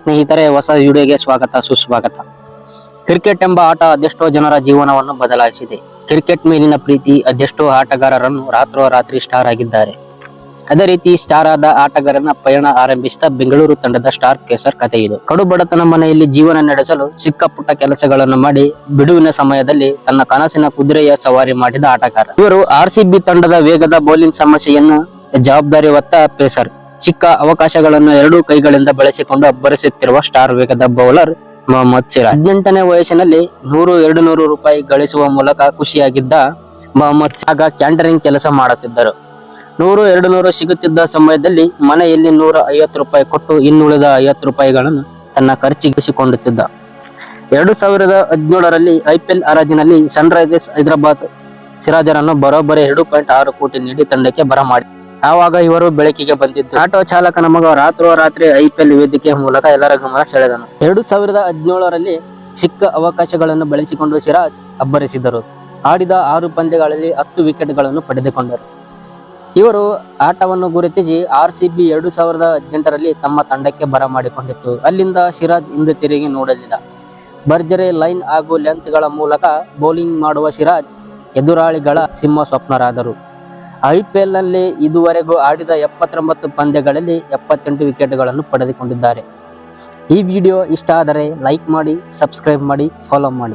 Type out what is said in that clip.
ಸ್ನೇಹಿತರೆ, ಹೊಸ ವಿಡಿಯೋಗೆ ಸ್ವಾಗತ, ಸುಸ್ವಾಗತ. ಕ್ರಿಕೆಟ್ ಎಂಬ ಆಟ ಅದೆಷ್ಟೋ ಜನರ ಜೀವನವನ್ನು ಬದಲಾಯಿಸಿದೆ. ಕ್ರಿಕೆಟ್ ಮೇಲಿನ ಪ್ರೀತಿ, ಅದೆಷ್ಟೋ ಆಟಗಾರರನ್ನು ರಾತ್ರೋರಾತ್ರಿ ಸ್ಟಾರ್ ಆಗಿದ್ದಾರೆ. ಅದೇ ರೀತಿ ಸ್ಟಾರ್ ಆದ ಆಟಗಾರನ ಪಯಣ ಆರಂಭಿಸಿದ ಬೆಂಗಳೂರು ತಂಡದ ಸ್ಟಾರ್ ಪೇಸರ್ ಕಥೆ ಇದು ಕಡು ಬಡತನ ಮನೆಯಲ್ಲಿ ಜೀವನ ನಡೆಸಲು ಸಿಕ್ಕ ಪುಟ್ಟ ಕೆಲಸಗಳನ್ನು ಮಾಡಿ ಬಿಡುವಿನ ಸಮಯದಲ್ಲಿ ತನ್ನ ಕನಸಿನ ಕುದುರೆಯ ಸವಾರಿ ಮಾಡಿದ ಆಟಗಾರ. ಇವರು ಆರ್ ತಂಡದ ವೇಗದ ಬೌಲಿಂಗ್ ಸಮಸ್ಯೆಯನ್ನು ಜವಾಬ್ದಾರಿ ಹೊತ್ತ ಪೇಸರ್. ಚಿಕ್ಕ ಅವಕಾಶಗಳನ್ನು ಎರಡೂ ಕೈಗಳಿಂದ ಬಳಸಿಕೊಂಡು ಅಬ್ಬರಿಸುತ್ತಿರುವ ಸ್ಟಾರ್ ವೇಗದ ಬೌಲರ್ ಮೊಹಮ್ಮದ್ ಸಿರಾಜ್. ಹದಿನೆಂಟನೇ ವಯಸ್ಸಿನಲ್ಲಿ ನೂರು, ಎರಡು ನೂರು ರೂಪಾಯಿ ಗಳಿಸುವ ಮೂಲಕ ಖುಷಿಯಾಗಿದ್ದ ಮೊಹಮ್ಮದ್ ಆಗ ಕ್ಯಾಂಟರಿಂಗ್ ಕೆಲಸ ಮಾಡುತ್ತಿದ್ದರು. ನೂರು, ಎರಡು ನೂರು ಸಿಗುತ್ತಿದ್ದ ಸಮಯದಲ್ಲಿ ಮನೆಯಲ್ಲಿ ನೂರ ಐವತ್ತು ರೂಪಾಯಿ ಕೊಟ್ಟು ಇನ್ನುಳಿದ ಐವತ್ತು ರೂಪಾಯಿಗಳನ್ನು ತನ್ನ ಖರ್ಚಿಗಿಸಿಕೊಳ್ಳುತ್ತಿದ್ದ ಎರಡು ಸಾವಿರದ ಹದಿನೇಳರಲ್ಲಿ ಐಪಿಎಲ್ ಹರಾಜಿನಲ್ಲಿ ಸನ್ರೈಸರ್ಸ್ ಹೈದರಾಬಾದ್ ಸಿರಾಜರನ್ನು ಬರೋಬ್ಬರಿ ಎರಡು ಪಾಯಿಂಟ್ ಆರು ಕೋಟಿ ನೀಡಿ ತಂಡಕ್ಕೆ ಬರಮಾಡಿ ಆವಾಗ ಇವರು ಬೆಳಕಿಗೆ ಬಂದಿದ್ದು. ಆಟೋ ಚಾಲಕನ ಮಗ ರಾತ್ರೋರಾತ್ರಿ ಐಪಿಎಲ್ ವೇದಿಕೆ ಮೂಲಕ ಎಲ್ಲರ ಗಮನ ಸೆಳೆದನು. ಎರಡು ಸಾವಿರದ ಹದಿನೇಳರಲ್ಲಿ ಚಿಕ್ಕ ಅವಕಾಶಗಳನ್ನು ಬಳಸಿಕೊಂಡು ಸಿರಾಜ್ ಅಬ್ಬರಿಸಿದರು. ಆಡಿದ ಆರು ಪಂದ್ಯಗಳಲ್ಲಿ ಹತ್ತು ವಿಕೆಟ್ಗಳನ್ನು ಪಡೆದುಕೊಂಡರು. ಇವರು ಆಟವನ್ನು ಗುರುತಿಸಿ ಆರ್ ಸಿ ಬಿ ಎರಡು ಸಾವಿರದ ಹದಿನೆಂಟರಲ್ಲಿ ತಮ್ಮ ತಂಡಕ್ಕೆ ಬರಮಾಡಿಕೊಂಡಿತ್ತು ಅಲ್ಲಿಂದ ಸಿರಾಜ್ ಹಿಂದೆ ತಿರುಗಿ ನೋಡಲಿಲ್ಲ. ಭರ್ಜರಿ ಲೈನ್ ಹಾಗೂ ಲೆಂತ್ಗಳ ಮೂಲಕ ಬೌಲಿಂಗ್ ಮಾಡುವ ಸಿರಾಜ್ ಎದುರಾಳಿಗಳ ಸಿಂಹ ಸ್ವಪ್ನರಾದರು. ಐಪಿಎಲ್ನಲ್ಲಿ ಇದುವರೆಗೂ ಆಡಿದ ಎಪ್ಪತ್ತೊಂಬತ್ತು ಪಂದ್ಯಗಳಲ್ಲಿ ಎಪ್ಪತ್ತೆಂಟು ವಿಕೆಟ್ಗಳನ್ನು ಪಡೆದುಕೊಂಡಿದ್ದಾರೆ. ಈ ವಿಡಿಯೋ ಇಷ್ಟ ಆದರೆ ಲೈಕ್ ಮಾಡಿ, ಸಬ್ಸ್ಕ್ರೈಬ್ ಮಾಡಿ, ಫಾಲೋ ಮಾಡಿ.